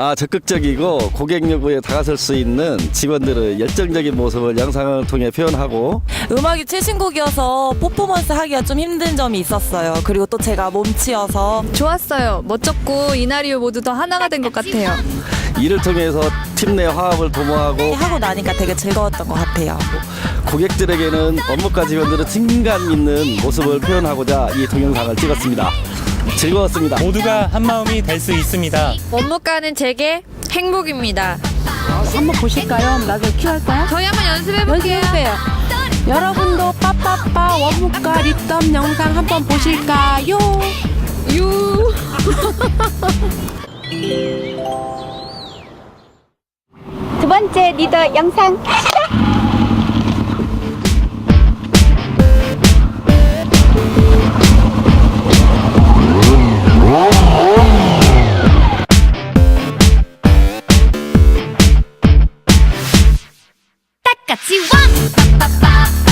아 적극적이고 고객 요구에 다가설 수 있는 직원들의 열정적인 모습을 영상을 통해 표현하고 음악이 최신곡이어서 퍼포먼스 하기가 좀 힘든 점이 있었어요. 그리고 또 제가 몸치여서 좋았어요. 멋졌고 이나리오 모두 더 하나가 된 것 같아요. 이를 통해서 팀 내 화합을 도모하고 하고 나니까 되게 즐거웠던 것 같아요. 고객들에게는 업무과 직원들의 친감 있는 모습을 표현하고자 이 동영상을 찍었습니다. 즐거웠습니다. 모두가 한 마음이 될 수 있습니다. 원무과는 제게 행복입니다. 한번 보실까요? 나도 큐할까요? 저희 한번 연습해 볼게요. 연습해요. 여러분도 빠빠빠 원무과 립덤 영상 한번 보실까요? 유. 두 번째 리더 영상 같이 원! 날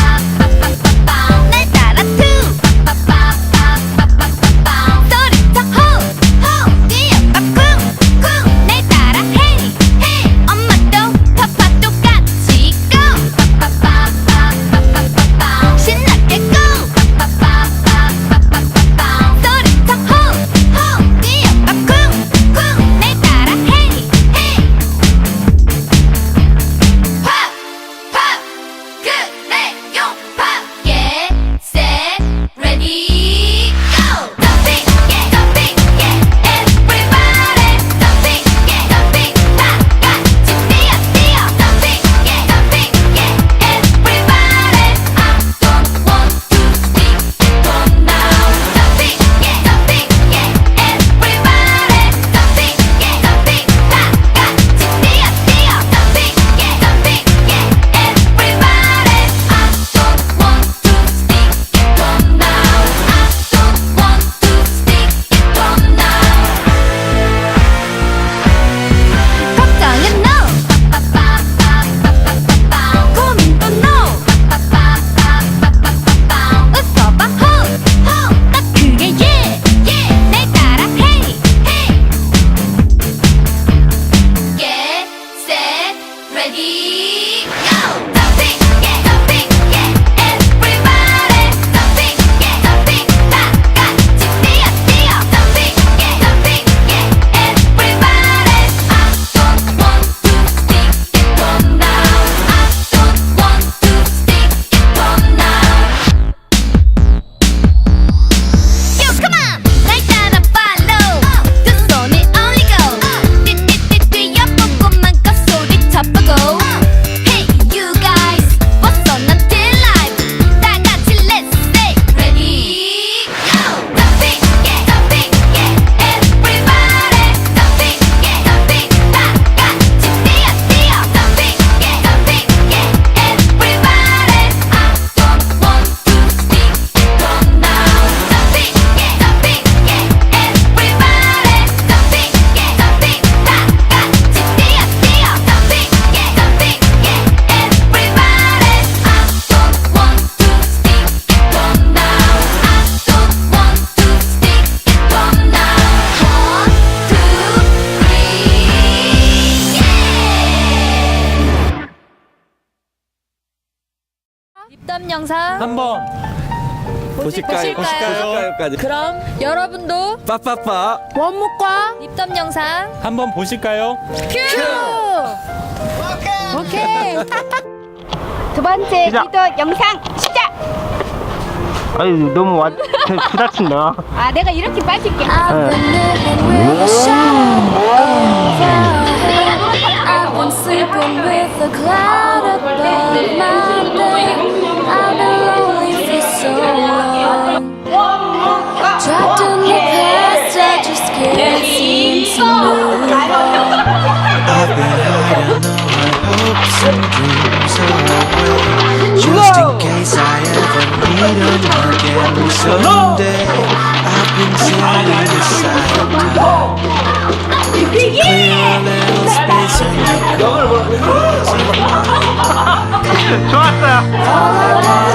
립덤 영상 한번 보실까요? 보실까요? 보실까요까지 그럼 여러분도 빠빠빠 원무과 립덤 영상 한번 보실까요? 큐! 오케이. 두 번째 리더 영상 시작 아유 너무 와 부닥친다. 아 내가 이렇게 빠질게 I won't sleep with a cloud above my Trapped in the past, I just can't seem to move. I've been hiding all my hopes and dreams away. Just in case I ever need them again. Someday I've been sitting aside to clear a little space in your 좋아